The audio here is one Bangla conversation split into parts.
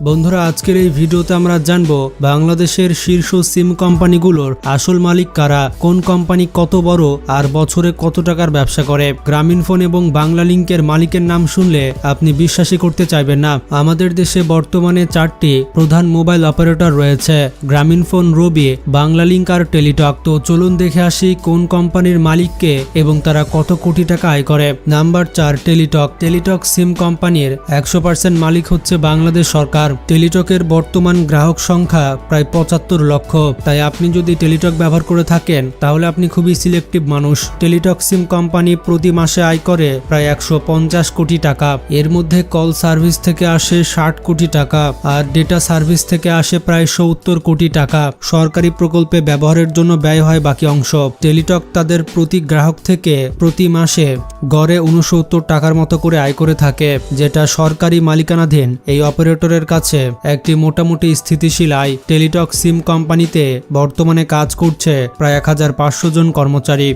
বন্ধুরা, আজকের এই ভিডিওতে আমরা জানব বাংলাদেশের শীর্ষ সিম কোম্পানিগুলোর আসল মালিক কারা, কোন কোম্পানি কত বড় আর বছরে কত টাকার ব্যবসা করে। গ্রামীণ ফোন এবং বাংলা লিংকের মালিকের নাম শুনলে আপনি বিশ্বাসই করতে চাইবেন না। আমাদের দেশে বর্তমানে চারটি প্রধান মোবাইল অপারেটর রয়েছে। গ্রামীণ ফোন, রবি, বাংলা লিংক আর টেলিটক। তো চলুন দেখে আসি কোন কোম্পানির মালিককে এবং তারা কত কোটি টাকা আয় করে। নাম্বার চার, টেলিটক। টেলিটক সিম কোম্পানির একশো মালিক হচ্ছে বাংলাদেশ সরকার। টেলিটকের বর্তমান গ্রাহক সংখ্যা প্রায় পঁচাত্তর লক্ষ। তাই আপনি যদি টেলিটক ব্যবহার করে থাকেন, তাহলে আপনি খুবই সিলেক্টিভ মানুষ। টেলিটক সিম কোম্পানি প্রতি মাসে আয় করে প্রায় একশো পঞ্চাশ কোটি টাকা। এর মধ্যে কল সার্ভিস থেকে আসে ষাট কোটি টাকা আর ডেটা সার্ভিস থেকে আসে প্রায় সত্তর কোটি টাকা। সরকারি প্রকল্পে ব্যবহারের জন্য ব্যয় হয় বাকি অংশ। টেলিটক তাদের প্রতি গ্রাহক থেকে প্রতি মাসে গড়ে উনসত্তর টাকার মতো করে আয় করে থাকে, যেটা সরকারি মালিকানাধীন এই অপারেটরের কাছে একটি মোটামুটি স্থিতিশীল আয় টেলিটক সিম কোম্পানিতে বর্তমানে কাজ করছে প্রায় এক হাজার পাঁচশো জন কর্মচারী।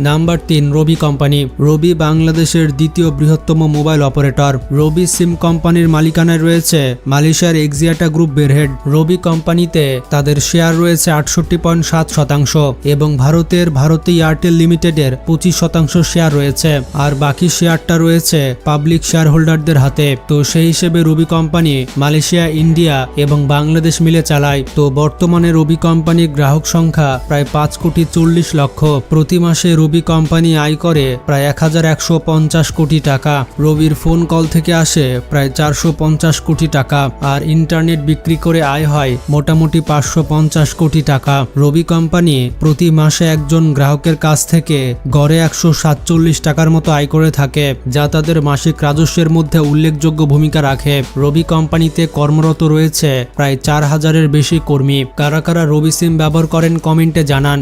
নাম্বার তিন রবি কোম্পানি। রবি বাংলাদেশের দ্বিতীয় বৃহত্তম মোবাইল অপারেটর। রবি সিম কোম্পানির মালিকানায় রয়েছে মালয়েশিয়ার এক্সিয়াটা গ্রুপ বেরহেড। রবি কোম্পানিতে তাদের শেয়ার রয়েছে আটষট্টি পয়েন্ট সাত শতাংশ এবং ভারতের ভারতী এয়ারটেল লিমিটেডের পঁচিশ শতাংশ শেয়ার রয়েছে। আর বাকি শেয়ারটা রয়েছে পাবলিক শেয়ার হোল্ডারদের হাতে। তো সেই হিসেবে রবি কোম্পানি মালয়েশিয়া, ইন্ডিয়া এবং বাংলাদেশ মিলে চালায়। তো বর্তমানে রবি কোম্পানির গ্রাহক সংখ্যা প্রায় পাঁচ কোটি চল্লিশ লক্ষ। প্রতি মাসে রবি কোম্পানি আয় করে প্রায় এক হাজার একশো পঞ্চাশ কোটি টাকা। রবির ফোন কল থেকে আসে প্রায় চারশো পঞ্চাশ কোটি টাকা আর ইন্টারনেট বিক্রি করে আয় হয় মোটামুটি পাঁচশো পঞ্চাশ কোটি টাকা। রবি কোম্পানি প্রতি মাসে একজন গ্রাহকের কাছ থেকে গড়ে একশো সাতচল্লিশ টাকার মতো আয় করে থাকে, যা তাদের মাসিক রাজস্বের মধ্যে উল্লেখযোগ্য ভূমিকা রাখে। রবি কোম্পানিতে কর্মরত রয়েছে প্রায় চার হাজারের বেশি কর্মী। কারা কারা রবি সিম ব্যবহার করেন কমেন্টে জানান।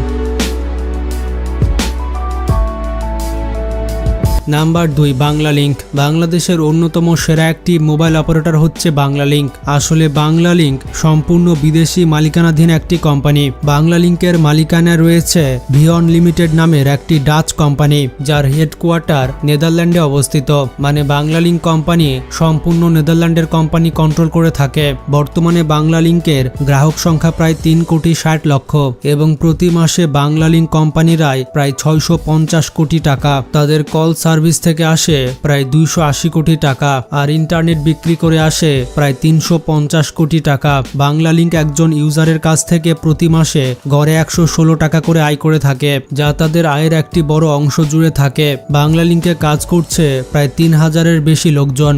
নাম্বার দুই বাংলা লিঙ্ক বাংলাদেশের অন্যতম সেরা একটি মোবাইল অপারেটর হচ্ছে বাংলা লিঙ্ক আসলে বাংলা লিঙ্ক সম্পূর্ণ বিদেশি মালিকানাধীন একটি কোম্পানি। বাংলা লিঙ্কের মালিকানায় রয়েছে ভিয়ন লিমিটেড নামের একটি ডাচ কোম্পানি, যার হেডকোয়ার্টার নেদারল্যান্ডে অবস্থিত। মানে বাংলা লিংক কোম্পানি সম্পূর্ণ নেদারল্যান্ডের কোম্পানি কন্ট্রোল করে থাকে। বর্তমানে বাংলা লিংকের গ্রাহক সংখ্যা প্রায় তিন কোটি ষাট লক্ষ এবং প্রতি মাসে বাংলা লিংক কোম্পানির আয় প্রায় ছয়শো পঞ্চাশ কোটি টাকা। তাদের কল থেকে আসে প্রায় দুইশো আশি কোটি টাকা আর ইন্টারনেট বিক্রি করে আসে প্রায় তিনশো পঞ্চাশ কোটি টাকা। বাংলা লিঙ্ক একজন ইউজারের কাছ থেকে প্রতি মাসে গড়ে একশো ষোলো টাকা করে আয় করে থাকে, যা তাদের আয়ের একটি বড় অংশ জুড়ে থাকে। বাংলা লিংকে কাজ করছে প্রায় তিন হাজারের বেশি লোকজন।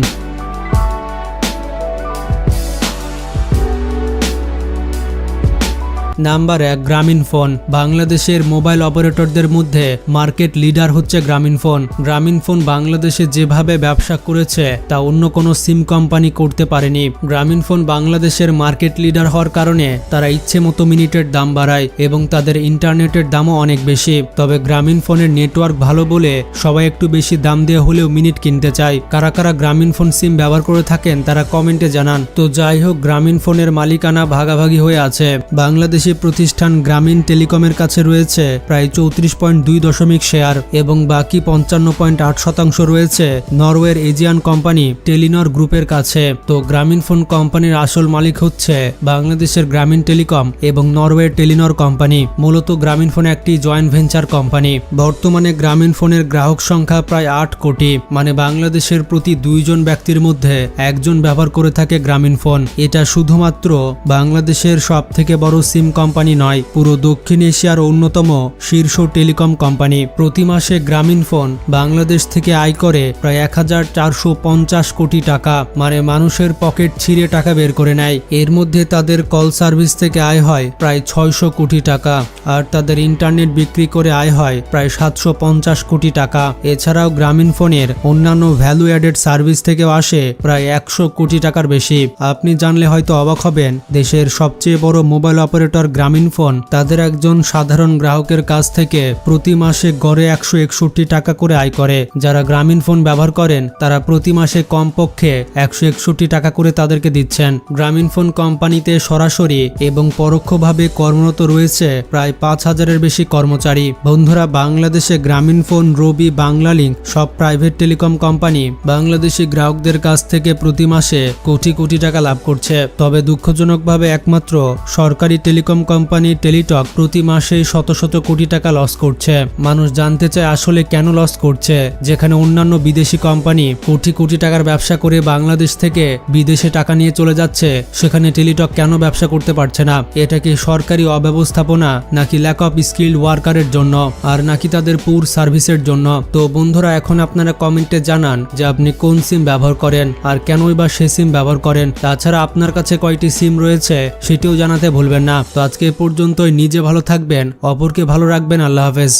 নাম্বার এক গ্রামীণ ফোন। বাংলাদেশের মোবাইল অপারেটরদের মধ্যে মার্কেট লিডার হচ্ছে গ্রামীণ ফোন। গ্রামীণ ফোন বাংলাদেশে যেভাবে ব্যবসা করেছে, তা অন্য কোনো সিম কোম্পানি করতে পারেনি। গ্রামীণ ফোন বাংলাদেশের মার্কেট লিডার হওয়ার কারণে তারা ইচ্ছে মতো মিনিটের দাম বাড়ায় এবং তাদের ইন্টারনেটের দামও অনেক বেশি। তবে গ্রামীণ ফোনের নেটওয়ার্ক ভালো বলে সবাই একটু বেশি দাম দিয়ে হলেও মিনিট কিনতে চায়। কারা কারা গ্রামীণ ফোন সিম ব্যবহার করে থাকেন তারা কমেন্টে জানান। তো যাই হোক, গ্রামীণ ফোনের মালিকানা ভাগাভাগি হয়ে আছে। বাংলাদেশি প্রতিষ্ঠান গ্রামীণ টেলিকমের কাছে রয়েছে প্রায় চৌত্রিশ পয়েন্ট দুই দশমিক শেয়ার এবং বাকি পঞ্চান্ন পয়েন্ট আট শতাংশ রয়েছে নরওয়ের এজিয়ান কোম্পানি টেলিনর গ্রুপের কাছে। তো গ্রামীণ ফোন কোম্পানির আসল মালিক হচ্ছে বাংলাদেশের গ্রামীণ টেলিকম এবং নরওয়ের টেলিনর কোম্পানি। মূলত গ্রামীণ ফোন একটি জয়েন্ট ভেঞ্চার কোম্পানি। বর্তমানে গ্রামীণ ফোনের গ্রাহক সংখ্যা প্রায় আট কোটি মানে বাংলাদেশের প্রতি দুইজন ব্যক্তির মধ্যে একজন ব্যবহার করে থাকে গ্রামীণ ফোন। এটা শুধুমাত্র বাংলাদেশের সব থেকে বড় সিম কোম্পানি নয়, পুরো দক্ষিণ এশিয়ার অন্যতম শীর্ষ টেলিকম কোম্পানি। প্রতি মাসে গ্রামীণ ফোন বাংলাদেশ থেকে আয় করে প্রায় এক হাজার চারশো পঞ্চাশ কোটি টাকা। মানে মানুষের পকেট ছিঁড়ে টাকা বের করে নেয়। এর মধ্যে তাদের কল সার্ভিস থেকে আয় হয় প্রায় ছয়শো কোটি টাকা। আর তাদের ইন্টারনেট বিক্রি করে আয় হয় প্রায় সাতশো পঞ্চাশ কোটি টাকা। এছাড়াও গ্রামীণ ফোনের অন্যান্য ভ্যালু অ্যাডেড সার্ভিস থেকেও আসে প্রায় একশো কোটি টাকার বেশি। আপনি জানলে হয়তো অবাক হবেন, দেশের সবচেয়ে বড় mobile operator operator Grameenphone. তাদের একজন সাধারণ গ্রাহকের কাছ থেকে প্রতি মাসে গড়ে একশো একষট্টি টাকা করে আয় করে। যারা গ্রামীণ ফোন ব্যবহার করেন, তারা প্রতি মাসে কমপক্ষে একশো একষট্টি টাকা করে তাদেরকে দিচ্ছেন। গ্রামীণ ফোন কোম্পানিতে সরাসরি এবং পরোক্ষভাবে কর্মরত রয়েছে প্রায় পাঁচ হাজারের বেশি কর্মচারী। বন্ধুরা, বাংলাদেশে গ্রামীণ ফোন, রবি, বাংলা লিঙ্ক সব প্রাইভেট টেলিকম কোম্পানি বাংলাদেশি গ্রাহকদের কাছ থেকে প্রতি মাসে কোটি কোটি টাকা লাভ করছে। তবে দুঃখজনকভাবে একমাত্র সরকারি টেলিকম কোম্পানি টেলিটক প্রতি মাসে শত শত কোটি টাকা লস করছে। মানুষ জানতে চায় আসলে কেন লস করছে, যেখানে অন্যান্য বিদেশি কোম্পানি কোটি কোটি টাকার ব্যবসা করে বাংলাদেশ থেকে বিদেশে টাকা নিয়ে চলে যাচ্ছে, সেখানে টেলিটক কেন ব্যবসা করতে পারছে না? এটা কি সরকারি অব্যবস্থাপনা, নাকি ল্যাক অফ স্কিল্ড ওয়ার্কারের জন্য, আর নাকি তাদের পুর সার্ভিসের জন্য? তো বন্ধুরা, এখন আপনারা কমেন্টে জানান যে আপনি কোন সিম ব্যবহার করেন, আর কেনই বা সে সিম ব্যবহার করেন। তাছাড়া আপনার কাছে কয়টি সিম রয়েছে, সেটিও জানাতে ভুলবেন না। তো আজকে পর্যন্তই। নিজে ভালো থাকবেন অপরকে ভালো রাখবেন। আল্লাহ হাফেজ।